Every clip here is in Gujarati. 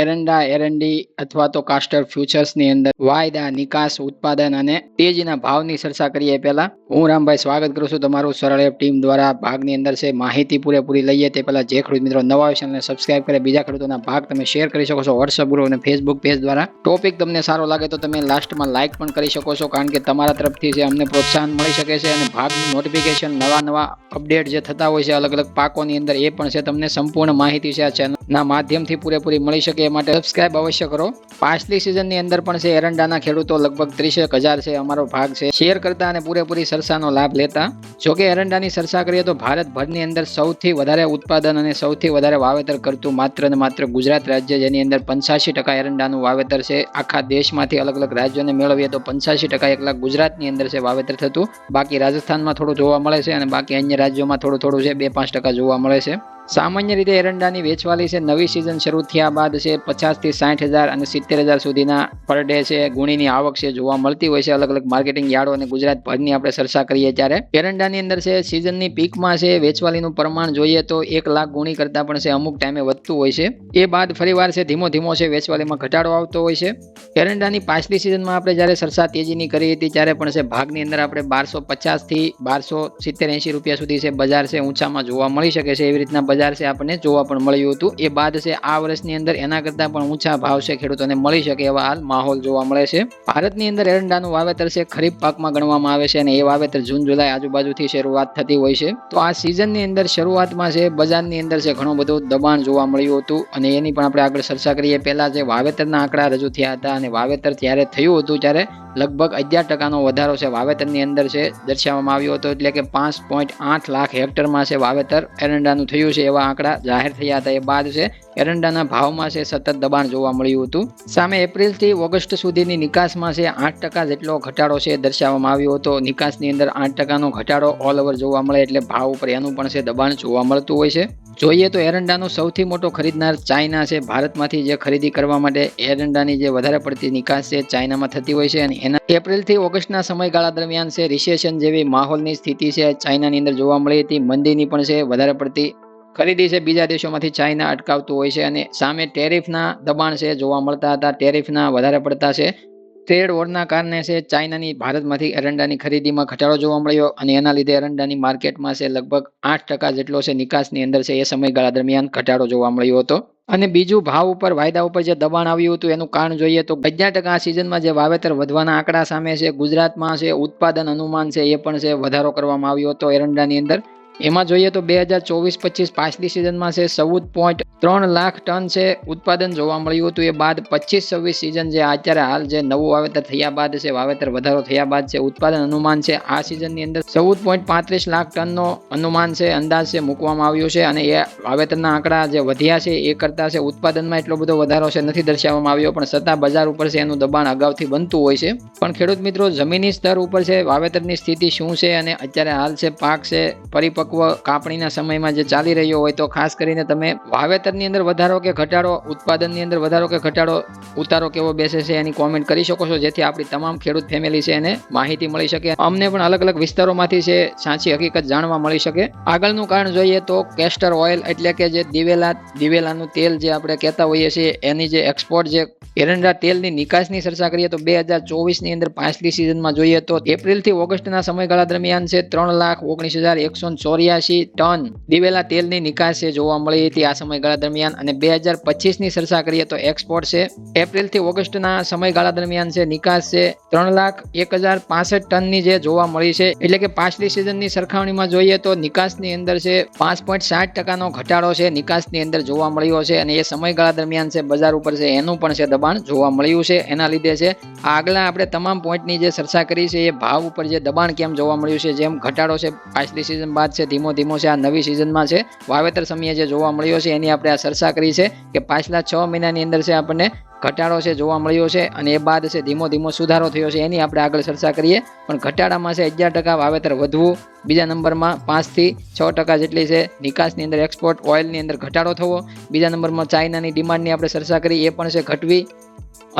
એરંડા, એરંડી અથવા તો કાસ્ટર ફ્યુચર્સની અંદર વાયદા, નિકાસ, ઉત્પાદન અને તેજીના ભાવની ચર્ચા કરીએ પહેલા. હું રામભાઈ સ્વાગત કરું છું તમારું સરળ એપ ટીમ દ્વારા. ભાગની અંદર છે માહિતી પૂરેપૂરી લઈએ તે પહેલા જે ખેડૂત મિત્રો નવા હોય ચેનલને સબસ્ક્રાઇબ કરે, બીજા ખેડૂતોના ભાગ તમે શેર કરી શકો છો વોટ્સઅપ ગ્રુપ અને ફેસબુક પેજ દ્વારા. ટોપિક તમને સારો લાગે તો તમે લાસ્ટમાં લાઇક પણ કરી શકો છો કારણ કે તમારા તરફથી છે અમને પ્રોત્સાહન મળી શકે છે અને ભાગનું નોટિફિકેશન નવા નવા અપડેટ જે થતા હોય છે અલગ અલગ પાકોની અંદર એ પણ છે તમને સંપૂર્ણ માહિતી છે આ ચેનલના માધ્યમથી પૂરેપૂરી મળી શકે એ માટે સબસ્ક્રાઇબ અવશ્ય કરો. પાછલી સિઝનની અંદર પણ છે એરંડાના ખેડૂતો લગભગ ત્રીસેક હજાર છે, અમારો ભાગ છે. શેર કરતા અને પૂરેપૂરી સરસાનો લાભ લેતા. જો કે એરંડાની સરસા કરીએ તો ભારતભરની અંદર સૌથી વધારે ઉત્પાદન અને સૌથી વધારે વાવેતર કરતું માત્ર ને માત્ર ગુજરાત રાજ્ય જેની અંદર પંચ્યાસી ટકા એરંડાનું વાવેતર છે. આખા દેશમાંથી અલગ અલગ રાજ્યોને મેળવીએ તો પંચ્યાસી ટકા એકલા ગુજરાતની અંદર છે વાવેતર થતું. બાકી રાજસ્થાનમાં થોડું જોવા મળે છે અને બાકી અન્ય રાજ્યોમાં થોડું થોડું છે, બે પાંચ ટકા જોવા મળે છે. સામાન્ય રીતે એરંડાની વેચવાલી છે. નવી સિઝન શરૂ થયા બાદ છે પચાસથી સાઠ હજાર અને સિત્તેર હજાર સુધીના પર ડે છે. ગુણીની આવક છે, જોવા મળતી હોય છે. અલગ અલગ માર્કેટિંગ યાર્ડો અને ગુજરાત ભરની આપણે ચર્ચા કરીએ ત્યારે. એરંડાની અંદર છે સિઝનની પીકમાં છે, વેચવાલીનું પ્રમાણ જોઈએ તો એક લાખ ગુણી કરતાં પણ છે, અમુક ટાઈમે વધતું હોય છે. એ બાદ ફરીવાર છે, ધીમો ધીમો છે, વેચવાલીમાં ઘટાડો આવતો હોય છે. એરંડાની પાછલી સિઝનમાં આપણે જ્યારે સરસા તેજીની કરી હતી ત્યારે પણ છે, ભાગની અંદર આપણે બારસો પચાસથી બારસો સિત્તેર એંશી રૂપિયા સુધી છે, બજાર છે, ઊંચામાં જોવા મળી શકે છે, એવી રીતના બજાર છે આપણને જોવા પણ મળ્યું હતું. એ બાદ છે, આ વર્ષની અંદર એના કરતાં પણ ઊંચા ભાવ છે, ખેડૂતોને મળી શકે એવા હાલ માહોલ જોવા મળે છે. ભારતની અંદર એરંડાનું વાવેતર છે, ખરીફ પાકમાં ગણવામાં આવે છે અને એ વાવેતર જૂન, જુલાઈ આજુબાજુથી શરૂઆત થતી હોય છે. તો આ સિઝનની અંદર શરૂઆતમાં છે, બજારની અંદર છે, ઘણું બધું દબાણ જોવા મળ્યું હતું અને એની પણ આપણે આગળ ચર્ચા કરીએ. પહેલાં જે વાવેતરના આંકડા રજૂ થયા હતા અને વાવેતર ત્યારે થયું હતું ત્યારે લગભગ અગિયાર ટકાનો વધારો છે વાવેતરની અંદર છે, દર્શાવવામાં આવ્યો હતો, એટલે કે પાંચ પોઈન્ટ આઠ લાખ હેક્ટરમાં છે વાવેતર એરંડાનું થયું છે એવા આંકડા જાહેર થયા હતા એ બાદ છે, એરંડાના ભાવમાં છે સતત દબાણ જોવા મળ્યું હતું. સામે એપ્રિલથી ઓગસ્ટ સુધીની નિકાસમાં છે આઠ ટકા જેટલો ઘટાડો છે દર્શાવવામાં આવ્યો હતો. નિકાસની અંદર આઠ ટકાનો ઘટાડો ઓલ ઓવર જોવા મળે એટલે ભાવ ઉપર એનું પણ છે દબાણ જોવા મળતું હોય છે. જોઈએ તો એરંડાનો સૌથી મોટો ખરીદનાર ચાઇના છે. ભારતમાંથી જે ખરીદી કરવા માટે એરંડાની જે વધારે પડતી નિકાસ છે ચાઇનામાં થતી હોય છે અને એના એપ્રિલથી ઓગસ્ટના સમયગાળા દરમિયાન છે, રિસેશન જેવી માહોલની સ્થિતિ છે. ચાઇનાની અંદર જોવા મળી હતી, મંદીની પણ છે, વધારે પડતી ખરીદી છે. બીજા દેશોમાંથી ચાઇના અટકાવતું હોય છે અને સામે ટેરિફના દબાણ છે, જોવા મળતા હતા. ટેરિફના વધારે પડતા છે. ટ્રેડ વોરના કારણે છે, ચાઇનાની ભારતમાંથી એરંડાની ખરીદીમાં ઘટાડો જોવા મળ્યો અને એના લીધે એરંડાની માર્કેટમાં છે, લગભગ આઠ ટકા જેટલો છે નિકાસની અંદર છે, એ સમયગાળા દરમિયાન ઘટાડો જોવા મળ્યો હતો. અને બીજું ભાવ ઉપર, વાયદા ઉપર જે દબાણ આવ્યું હતું એનું કારણ જોઈએ તો અગિયાર ટકા સિઝનમાં જે વાવેતર વધવાના આંકડા સામે છે, ગુજરાતમાં છે, ઉત્પાદન અનુમાન છે, એ પણ છે, વધારો કરવામાં આવ્યો હતો એરંડાની અંદર. એમાં જોઈએ તો બે હજાર ચોવીસ પચીસ પાછલી સિઝનમાં છે ચૌદ પોઈન્ટ ત્રણ લાખ ટન છે ઉત્પાદન જોવા મળ્યું હતું. એ બાદ પચીસ છવ્વીસ સિઝન જે અત્યારે હાલ જે નવું વાવેતર થયા બાદ છે, વાવેતર વધારો થયા બાદ છે, ઉત્પાદન અનુમાન છે, આ સિઝનની અંદર ચૌદ પોઈન્ટ પાંત્રીસ લાખ ટનનો અનુમાન છે, અંદાજ છે, મૂકવામાં આવ્યો છે અને એ વાવેતરના આંકડા જે વધ્યા છે એ કરતાં છે ઉત્પાદનમાં એટલો બધો વધારો છે નથી દર્શાવવામાં આવ્યો, પણ છતાં બજાર ઉપર છે એનું દબાણ અગાઉથી બનતું હોય છે. પણ ખેડૂત મિત્રો, જમીની સ્તર ઉપર છે, વાવેતરની સ્થિતિ શું છે અને અત્યારે હાલ છે, પાક છે, પરિપક્વ પરિપક્વ કાપણીના સમયમાં જે ચાલી રહ્યો હોય તો ખાસ કરીને તમે વાવેતરની અંદર વધારો કે ઘટાડો, ઉત્પાદનની અંદર વધારો કે ઘટાડો, ઉતારો કેવો બેસે છે એની કોમેન્ટ કરી શકો છો, જેથી આપણી તમામ ખેડૂત ફેમિલી છે એને માહિતી મળી શકે. અમને પણ અલગ અલગ વિસ્તારોમાંથી છે સાચી હકીકત જાણવા મળી શકે. આગળનું કારણ જોઈએ તો કેસ્ટર ઓઇલ એટલે કે જે દિવેલા, દિવેલાનું તેલ જે આપણે કહેતા હોઈએ છીએ, એની જે એક્સપોર્ટ જે એરંડા તેલની નિકાસની ચર્ચા કરીએ તો બે હજાર ચોવીસની અંદર પાંચલી સિઝનમાં જોઈએ તો એપ્રિલથી ઓગસ્ટના સમયગાળા દરમિયાન છે ત્રણ લાખ ઓગણીસ હજાર એકસો ચોર્યાસી ટન દિવેલા તેલની નિકાસ છે જોવા મળી હતી આ સમયગાળા દરમિયાન અને બે હજાર પચીસની ચર્ચા કરીએ તો એક્સપોર્ટ છે. એપ્રિલથી ઓગસ્ટના સમયગાળા દરમિયાન છે નિકાસ છે ત્રણ લાખ એક હજાર પાસઠ ટનની જે જોવા મળી છે. એટલે કે પાછલી સિઝનની સરખામણીમાં જોઈએ તો નિકાસની અંદર છે પાંચ પોઈન્ટ સાત ટકાનો ઘટાડો છે નિકાસની અંદર જોવા મળ્યો છે અને એ સમયગાળા દરમિયાન છે બજાર ઉપર છે એનું પણ છે દબાણ જોવા મળ્યું છે. એના લીધે છે આગલા આપણે તમામ પોઈન્ટની જે ચર્ચા કરી છે એ ભાવ ઉપર જે દબાણ કેમ જોવા મળ્યું છે જેમ ઘટાડો છે પાછલી સિઝન બાદ છે ધીમો ધીમો છે. આ નવી સિઝનમાં છે. વાવેતર સમયે જે જોવા મળ્યો છે, એની આપણે આ ચર્ચા કરી છે કે પાછલા છ મહિનાની અંદર છે આપણને ઘટાડો છે જોવા મળ્યો છે અને એ બાદ છે ધીમો ધીમો સુધારો થયો છે. એની આપણે આગળ ચર્ચા કરીએ. પણ ઘટાડામાં છે અગિયાર ટકા વાવેતર વધવું બીજા નંબરમાં પાંચથી છ ટકા જેટલી છે નિકાસની અંદર એક્સપોર્ટ ઓઇલની અંદર ઘટાડો થવો. બીજા નંબરમાં ચાઇનાની ડિમાન્ડની આપણે ચર્ચા કરી, એ પણ છે ઘટવી.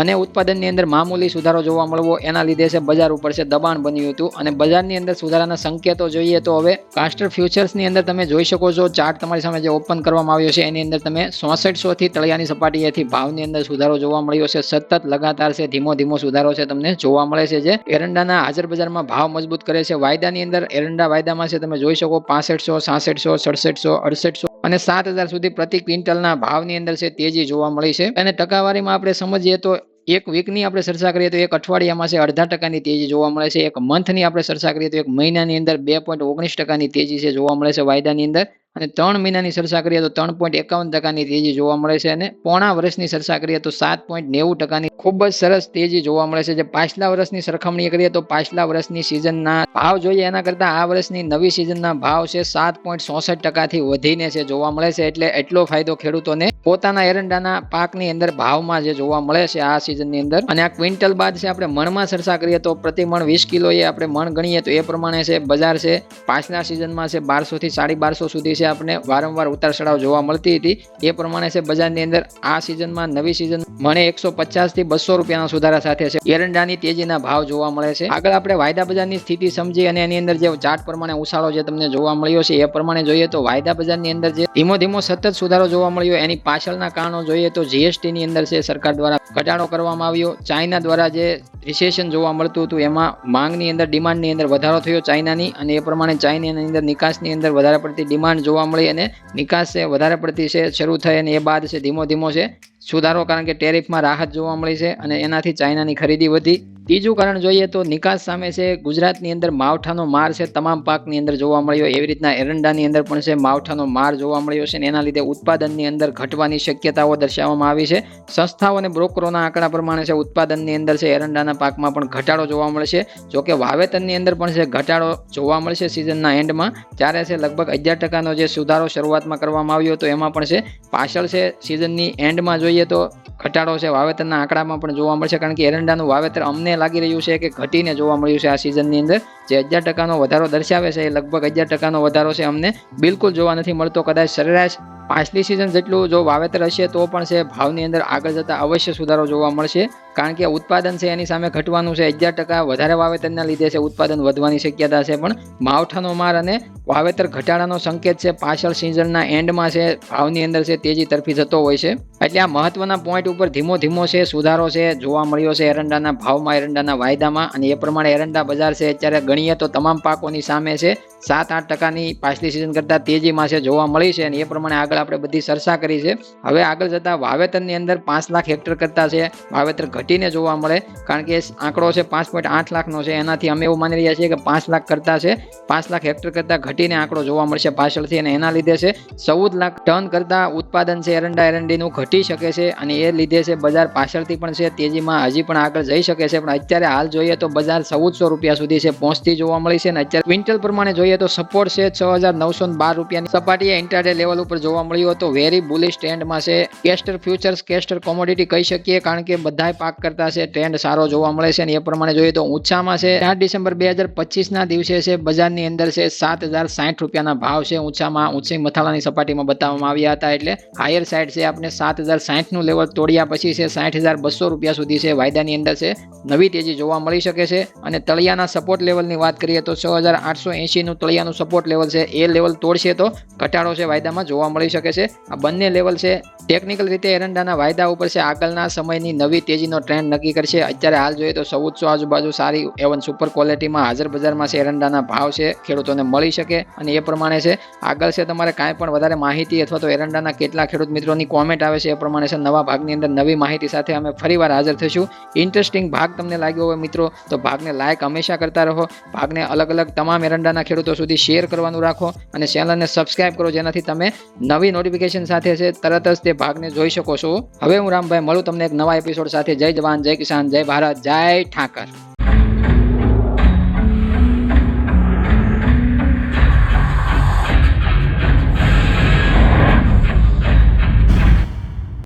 અને ઉત્પાદનની અંદર મામૂલી સુધારો જોવા મળવો, એના લીધે છે બજાર ઉપર છે દબાણ બન્યું હતું. અને બજારની અંદર સુધારાના સંકેતો જોઈએ તો હવે કાસ્ટર ફ્યુચર્સની અંદર તમે જોઈ શકો છો ચાર્ટ તમારી સામે જે ઓપન કરવામાં આવ્યો છે, એની અંદર તમે સોસઠસોથી તળિયાની સપાટીએથી ભાવની અંદર સુધારો જોવા મળ્યો છે. સતત લગાતાર છે ધીમો ધીમો સુધારો છે તમને જોવા મળે છે જે એરંડાના હાજર બજારમાં ભાવ મજબૂત કરે છે. વાયદાની અંદર એરંડા વાયદામાં છે, તમે જોઈ શકો પાસઠસો, સાસઠસો, સડસઠસો, અડસઠસો અને સાત હજાર સુધી પ્રતિ ક્વિન્ટલના ભાવની અંદર છે, તેજી જોવા મળી છે. અને ટકાવારીમાં આપણે સમજીએ તો એક વીકની આપણે ચર્ચા કરીએ તો એક અઠવાડિયામાં છે, અડધા ટકાની તેજી જોવા મળે છે. એક મંથની આપણે ચર્ચા કરીએ તો એક મહિનાની અંદર બે પોઈન્ટ ઓગણીસ ટકાની તેજી છે, જોવા મળે છે વાયદાની અંદર. અને ત્રણ મહિનાની ચર્ચા કરીએ તો ત્રણ પોઈન્ટ એકાવન ટકાની તેજી જોવા મળે છે અને પોણા વર્ષની ચર્ચા કરીએ તો સાત પોઈન્ટ નેવું ટકાની ખૂબ જ સરસ તેજી જોવા મળે છે. જે પાછલા વર્ષની સરખામણી કરીએ તો પાછલા વર્ષની સિઝનના ભાવ જોઈએ એના કરતાં આ વર્ષની નવી સિઝનના ભાવ છે સાત પોઈન્ટ ચોસઠ ટકાથી વધીને છે જોવા મળે છે. એટલે એટલો ફાયદો ખેડૂતોને પોતાના એરંડાના પાકની અંદર ભાવમાં જે જોવા મળે છે આ સિઝનની અંદર. અને આ ક્વિન્ટલ બાદ છે આપણે મણમાં ચર્ચા કરીએ તો પ્રતિ મણ વીસ કિલો એ આપણે મણ ગણીએ તો એ પ્રમાણે છે બજાર છે પાછલા સિઝનમાં છે બારસો થી સાડી બારસો સુધી છે. આપણે વારંવાર ઉતાર ચઢાવ જોવા મળતી હતી, એ પ્રમાણે છે બજારની અંદર આ સિઝનમાં નવી સિઝન મને એકસો પચાસથી બસો રૂપિયાના સુધારા સાથે છે. એરંડાની તેજીના ભાવ જોવા મળે છે. આગળ આપણે વાયદા બજારની સ્થિતિ સમજી અને એની અંદર જે ચાર્ટ પ્રમાણે ઉછાળો જે તમને જોવા મળ્યો છે, એ પ્રમાણે જોઈએ તો વાયદા બજારની અંદર જે ધીમો ધીમો સતત સુધારો જોવા મળ્યો, એની પાછળના કારણો જોઈએ તો જીએસટી ની અંદર છે સરકાર દ્વારા ઘટાડો કરવામાં આવ્યો. ચાઇના દ્વારા જે રિસેશન જોવા મળતું હતું, એમાં માંગની અંદર ડિમાન્ડની અંદર વધારો થયો ચાઇનાની અને એ પ્રમાણે ચાઇનાની અંદર નિકાસની અંદર વધારે પડતી ડિમાન્ડ જોવા મળી અને નિકાસ છે, વધારે પડતી છે, શરૂ થઈ અને એ બાદ છે, ધીમો ધીમો છે. સુધારો કારણ કે ટેરિફમાં રાહત જોવા મળી છે અને એનાથી ચાઇનાની ખરીદી વધી. ત્રીજું કારણ જોઈએ તો નિકાસ સામે છે, ગુજરાતની અંદર માવઠાનો માર છે, તમામ પાકની અંદર જોવા મળ્યો. એવી રીતના એરંડાની અંદર પણ છે, માવઠાનો માર જોવા મળ્યો છે અને એના લીધે ઉત્પાદનની અંદર ઘટવાની શક્યતાઓ દર્શાવવામાં આવી છે. સંસ્થાઓ અને બ્રોકરોના આંકડા પ્રમાણે છે, ઉત્પાદનની અંદર છે, એરંડાના પાકમાં પણ ઘટાડો જોવા મળશે જો કે વાવેતરની અંદર પણ છે, ઘટાડો જોવા મળશે સિઝનના એન્ડમાં. ત્યારે છે, લગભગ અગિયાર ટકાનો જે સુધારો શરૂઆતમાં કરવામાં આવ્યો હતો, એમાં પણ છે, પાછળ છે, સિઝનની એન્ડમાં જોઈએ તો ઘટાડો છે. વાવેતરના આંકડામાં પણ જોવા મળશે કારણ કે એરંડાનું વાવેતર અમને લાગી રહ્યું છે કે ઘટીને જોવા મળ્યું છે આ સિઝનની અંદર. જે અગિયાર ટકાનો વધારો દર્શાવે છે એ લગભગ અગિયાર ટકાનો વધારો છે અમને બિલકુલ જોવા નથી મળતો. કદાચ સરેરાશ પાછલી સિઝન જેટલું જો વાવેતર હશે તો પણ છે. ભાવની અંદર આગળ જતા અવશ્ય સુધારો જોવા મળશે. કારણ કે ઉત્પાદન છે, એની સામે ઘટવાનું છે, અગિયાર ટકા વધારે વાવેતરના લીધે છે, ઉત્પાદન વધવાની શક્યતા છે, પણ માવઠાનો માર અને વાવેતર ઘટાડાનો સંકેત છે, પાછળ સિઝનના એન્ડમાં છે, ભાવની અંદર છે, તેજી તરફી જતો હોય છે. એટલે આ મહત્વના પોઈન્ટ ઉપર ધીમો ધીમો છે, સુધારો છે, જોવા મળ્યો છે, એરંડાના ભાવમાં, એરંડાના વાયદામાં, અને એ પ્રમાણે એરંડા બજાર છે, અત્યારે ગણીએ તો તમામ પાકોની સામે છે સાત આઠ ટકાની પાછલી સિઝન કરતાં તેજીમાં છે, જોવા મળી છે, અને એ પ્રમાણે આગળ આપણે બધી ચર્ચા કરી છે. હવે આગળ જતા વાવેતરની અંદર પાંચ લાખ હેક્ટર કરતા છે, વાવેતર ઘટીને જોવા મળે. કારણ કે આંકડો છે પાંચ પોઈન્ટ આઠ લાખનો છે. એનાથી અમે એવું માની રહ્યા છીએ કે પાંચ લાખ કરતા છે. પાંચ લાખ હેક્ટર કરતાં ઘટીને આંકડો જોવા મળશે પાછળથી અને એના લીધે છે ચૌદ લાખ ટન કરતાં ઉત્પાદન છે એરંડા એરંડીનું ઘટી શકે છે અને એ લીધે છે બજાર પાછળથી પણ છે. તેજીમાં હજી પણ આગળ જઈ શકે છે. પણ અત્યારે હાલ જોઈએ તો બજાર ચૌદસો રૂપિયા સુધી છે પહોંચતી જોવા મળી છે અને અત્યારે ક્વિન્ટલ પ્રમાણે જોઈએ તો સપોર્ટ છે છ હજાર નવસો બાર રૂપિયાની. સપાટીએ ઇન્ટરડે લેવલ ઉપર જોવા મળ્યું હતું. વેરી બુલિશ ટ્રેન્ડમાં છે. કેસ્ટર ફ્યુચર્સ કેસ્ટર કોમોડિટી કહી શકીએ. કારણ કે બધાય પાક કરતા છે ટ્રેન્ડ સારો જોવા મળે છે અને એ પ્રમાણે જોઈએ તો ઊંચામાં છે. ચાર ડિસેમ્બર બે હજાર પચીસના દિવસે છે, બજારની અંદર છે, સાત હજાર સાઠ રૂપિયાના ભાવ છે ઊંચામાં. ઊંચી મથાલાની સપાટીમાં બતાવવામાં આવ્યા હતા એટલે હાયર સાઇડ છે આપણે સાત હજાર સાઠનું લેવલ તોડ્યા પછી છે, સાઠ હજાર બસો રૂપિયા સુધી છે વાયદાની અંદર છે, નવી તેજી જોવા મળી શકે છે. અને તળિયાના સપોર્ટ લેવલની વાત કરીએ તો છ હજાર આઠસો એંશીનું તળિયાનું સપોર્ટ લેવલ છે, એ લેવલ તોડશે તો ઘટાડો છે વાયદામાં જોવા મળી શકે છે. આ બંને લેવલ છે ટેકનિકલ રીતે એરંડાના વાયદા ઉપર છે. આગળના સમયની નવી તેજીનો ટ્રેન્ડ નક્કી કરશે. અત્યારે હાલ જોઈએ તો ચૌદસો આજુબાજુ સારી એવન સુપર ક્વોલિટીમાં હાજર બજારમાં છે. એરંડાના ભાવ છે. ખેડૂતોને મળી શકે અને એ પ્રમાણે છે. આગળ છે તમારે કાંઈ પણ વધારે માહિતી અથવા તો એરંડાના કેટલા ખેડૂત મિત્રોની કોમેન્ટ આવે છે. એ પ્રમાણે છે નવા ભાગની અંદર નવી માહિતી સાથે અમે ફરીવાર હાજર થઈશું. ઇન્ટરેસ્ટિંગ ભાગ તમને લાગ્યો હોય મિત્રો, તો ભાગને લાઇક હંમેશા કરતા રહો. ભાગને અલગ અલગ તમામ એરંડાના ખેડૂતો સુધી શેર કરવાનું રાખો અને ચેનલને સબસ્ક્રાઇબ કરો. જેનાથી તમે નવી નોટિફિકેશન સાથે છે, તરત જ તે ભાગને જોઈ શકો છો. હવે હું રામભાઈ મળું તમને એક નવા એપિસોડ સાથે. જય જવાન, જય કિસાન, જય ભારત, જય ઠાકર.